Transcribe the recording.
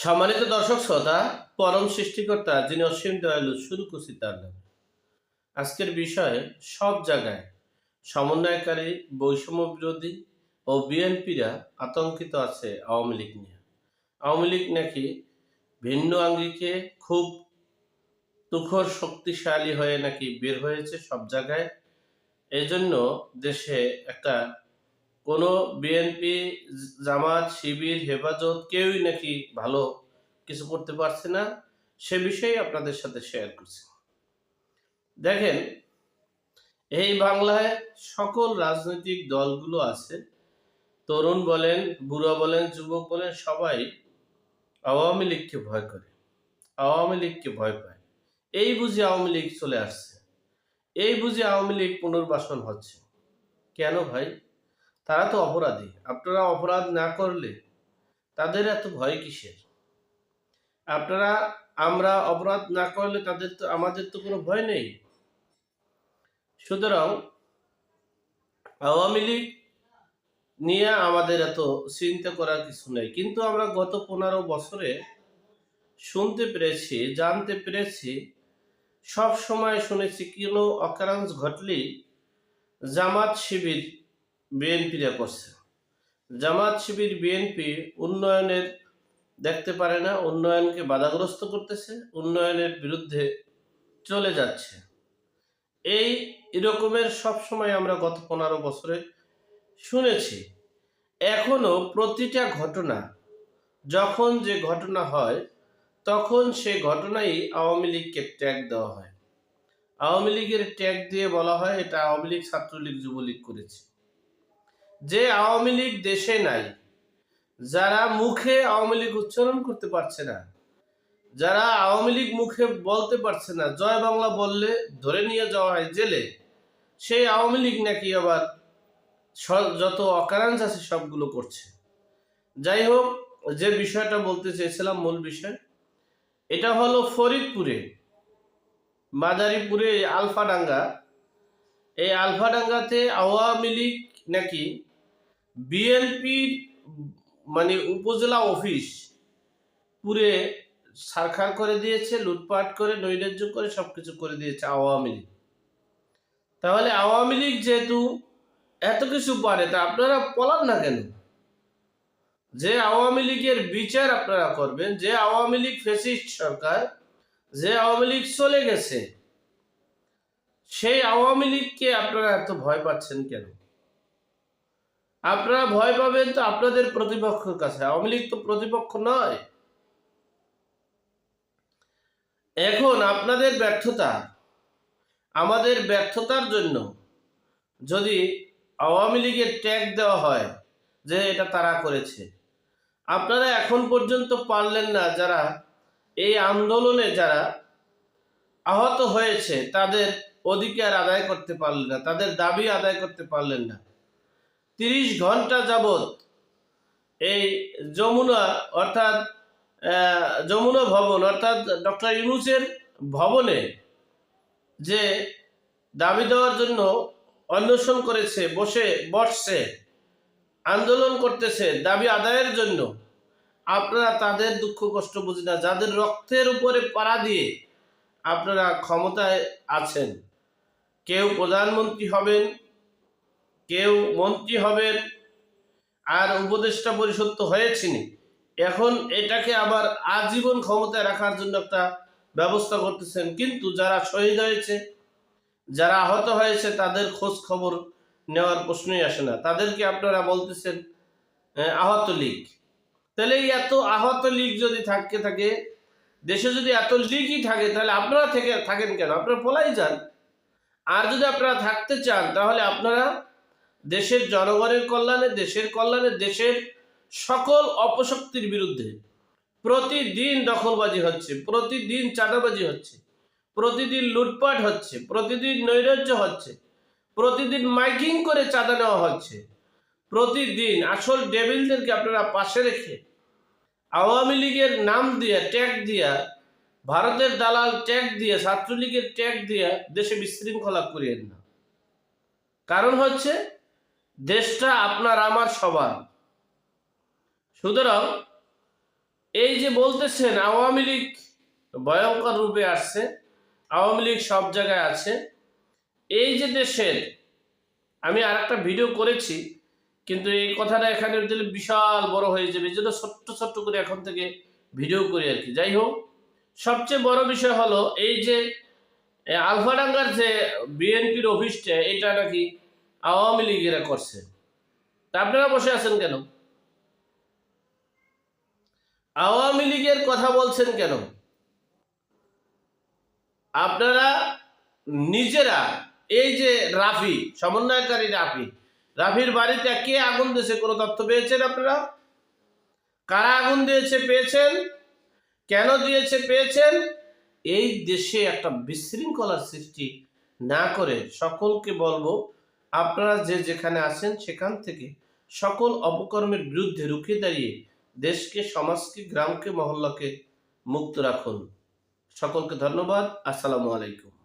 সম্মানিত দর্শক শ্রোতা, পরম সৃষ্টিকর্তা যিনি অসীম দয়ালু শুরু করছি তার আজকের বিষয়ে সব জায়গায় সমন্বয়কারী বৈষম্য বিরোধী ও বিএনপিরা আতঙ্কিত আছে আওয়ামী লীগ নিয়ে। আওয়ামী লীগ নাকি ভিন্ন আঙ্গিকে খুব তুখর শক্তিশালী হয়ে নাকি বের হয়েছে সব জায়গায়। এই জন্য দেশে একটা কোনো বিএনপি জামাত, শিবির, হেফাজত কেউই নাকি ভালো কিছু করতে পারছে না, সে বিষয়ে আপনাদের সাথে শেয়ার করছি। দেখেন, এই বাংলায় সকল রাজনৈতিক দলগুলো আছে, তরুণ বলেন, বুড়া বলেন, যুবক বলেন, সবাই আওয়ামী লীগকে ভয় করে, আওয়ামী লীগকে ভয় পায়। এই বুঝি আওয়ামী লীগ চলে আসছে, এই বুঝি আওয়ামী লীগ পুনর্বাসন হচ্ছে। কেন ভাই? তারা তো অপরাধী। আপনারা অপরাধ না করলে তাদের এত ভয় কিসের? আপনারা, আমরা অপরাধ না করলে তাদের তো, আমাদের তো কোনো ভয় নেই। সুতরাং আওয়ামী লীগ নিয়ে আমাদের এত চিন্তা করার কিছু নেই। কিন্তু আমরা গত পনেরো বছরে শুনতে পেরেছি, জানতে পেরেছি সব সময় শুনেছি, কোনো অকারাঞ্চ ঘটলেই জামাত শিবির বিএনপিরা করছে। জামাত শিবির বিএনপি উন্নয়নের দেখতে পারে না, উন্নয়নকে বাধাগ্রস্ত করতেছে, উন্নয়নের বিরুদ্ধে চলে যাচ্ছে। এই এরকমের সব সময় আমরা গত পনেরো বছরে শুনেছি। এখনও প্রতিটা ঘটনা, যখন যে ঘটনা হয়, তখন সে ঘটনাই আওয়ামী লীগকে ট্যাগ দেওয়া হয়। আওয়ামী লীগের ট্যাগ দিয়ে বলা হয়, এটা আওয়ামী লীগ, ছাত্রলীগ, যুবলীগ করেছে। যে আওয়ামী লীগ দেশে নাই, যারা মুখে আওয়ামী লীগ উচ্চারণ করতে পারছে না, যারা আওয়ামী লীগ মুখে বলতে পারছে না, জয় বাংলা বললে ধরে নিয়ে যাওয়া হয় জেলে, সেই আওয়ামী লীগ নাকি আবার যত অকারাঞ্চ আছে সবগুলো করছে। যাই হোক, যে বিষয়টা বলতে চেয়েছিলাম মূল বিষয়, এটা হলো ফরিদপুরে, মাদারীপুরে আলফাডাঙ্গা, এই আলফাডাঙ্গাতে আওয়ামী লীগ নাকি বিএনপির মানে উপজেলা অফিস পুরে সারখার করে দিয়েছে, লুটপাট করে, নৈরাজ্য করে, সবকিছু করে দিয়েছে আওয়ামী লীগ। তাহলে আওয়ামী লীগ যেহেতু এত কিছু পারে, তা আপনারা পলান না কেন? যে আওয়ামী লীগের বিচার আপনারা করবেন, যে আওয়ামী লীগ ফেসিস্ট সরকার, যে আওয়ামী লীগ চলে গেছে, সেই আওয়ামী লীগকে আপনারা এত ভয় পাচ্ছেন কেন? আপনারা ভয় পাবেন তো আপনাদের প্রতিপক্ষের কাছে। আওয়ামী লীগ তো প্রতিপক্ষ নয়। এখন আপনাদের ব্যর্থতা, আমাদের ব্যর্থতার জন্য যদি আওয়ামী লীগের ট্যাগ দেওয়া হয় যে এটা তারা করেছে, আপনারা এখন পর্যন্ত পারলেন না যারা এই আন্দোলনে যারা আহত হয়েছে, তাদের অধিকার আদায় করতে পারলেন না, তাদের দাবি আদায় করতে পারলেন না। তিরিশ ঘণ্টা যাবৎ এই যমুনা অর্থাৎ যমুনা ভবন অর্থাৎ ডক্টর ইউনুসের ভবনে যে দাবি দেওয়ার জন্য অন্বেষণ করেছে, বসে, বসছে, আন্দোলন করতেছে দাবি আদায়ের জন্য, আপনারা তাদের দুঃখ কষ্ট বুঝি না, যাদের রক্তের উপরে পাড়া দিয়ে আপনারা ক্ষমতায় আছেন। কেউ প্রধানমন্ত্রী হবেন কেউ মন্ত্রী হবেন আর উপদেষ্টা পরিষদ তো হয়েছিনি এখন এটাকে আবার আজীবন ক্ষমতায় রাখার জন্য একটা ব্যবস্থা করতেছেন। কিন্তু যারা শহীদ হয়েছে, যারা আহত হয়েছে, তাদের খোঁজ খবর নেওয়ার প্রশ্নই আসে না। তাদেরকে আপনারা বলতেছেন আহত লীগ। তাহলে এত আহত লীগ যদি থাকতে থাকে, দেশে যদি এত লীগই থাকে, তাহলে আপনারা থেকে, থাকেন কেন? আপনারা পলাই যান। আর যদি আপনারা থাকতে চান, তাহলে আপনারা দেশের জনগণের কল্যাণে, দেশের কল্যাণে, দেশের সকল অপশক্তির বিরুদ্ধে প্রতিদিন দখলবাজি হচ্ছে, প্রতিদিন চাঁদাবাজি হচ্ছে, প্রতিদিন লুটপাট হচ্ছে, প্রতিদিন নৈরাজ্য হচ্ছে, প্রতিদিন মাইকিং করে চাঁদা নেওয়া হচ্ছে, প্রতিদিন আসল ডেভিলদেরকে আপনারা পাশে রেখে আওয়ামী লীগের নাম দিয়ে, ট্যাগ দিয়া, ভারতের দালাল ট্যাগ দিয়ে, ছাত্রলীগের ট্যাগ দিয়ে দেশে বিশৃঙ্খলা করিয়েন না। কারণ হচ্ছে দেশটা আপনার, আমার, সবার। সুতরাং এই যে বলতেছেন, আওয়ামী লীগ ভয়ঙ্কর রূপে আসছে, আওয়ামী লীগ সব জায়গায় আছে। এই যে দেশের, আমি আর একটা ভিডিও করেছি, কিন্তু এই কথাটা এখানে দিলে বিশাল বড় হয়ে যাবে। এই জন্য ছোট্ট ছোট্ট করে এখন থেকে ভিডিও করি আর কি। যাই হোক, সবচেয়ে বড় বিষয় হলো এই যে আলফাডাঙ্গার যে বিএনপির অফিসটা, এটা নাকি আওয়ামী লীগেরা করছে। তা আপনারা বসে আছেন কেন? আওয়ামী লীগের কথা বলছেন কেন? আপনারা নিজেরা, এই যে রাফি, সমন্বয়কারী রাফি, রাফির বাড়িতে কে আগুন দিয়েছে কোনো তথ্য পেয়েছেন আপনারা? কারা আগুন দিয়েছে পেয়েছেন? কেন দিয়েছে পেয়েছেন? এই দেশে একটা বিশৃঙ্খলার সৃষ্টি না করে সকলকে বলব আপনারা যে যেখানে আছেন সেখান থেকে সকল অপকর্মের বিরুদ্ধে রুখে দাঁড়িয়ে দেশকে, সমাজকে, গ্রামকে, মহল্লাকে মুক্ত রাখুন। সকলকে ধন্যবাদ। আসসালামু আলাইকুম।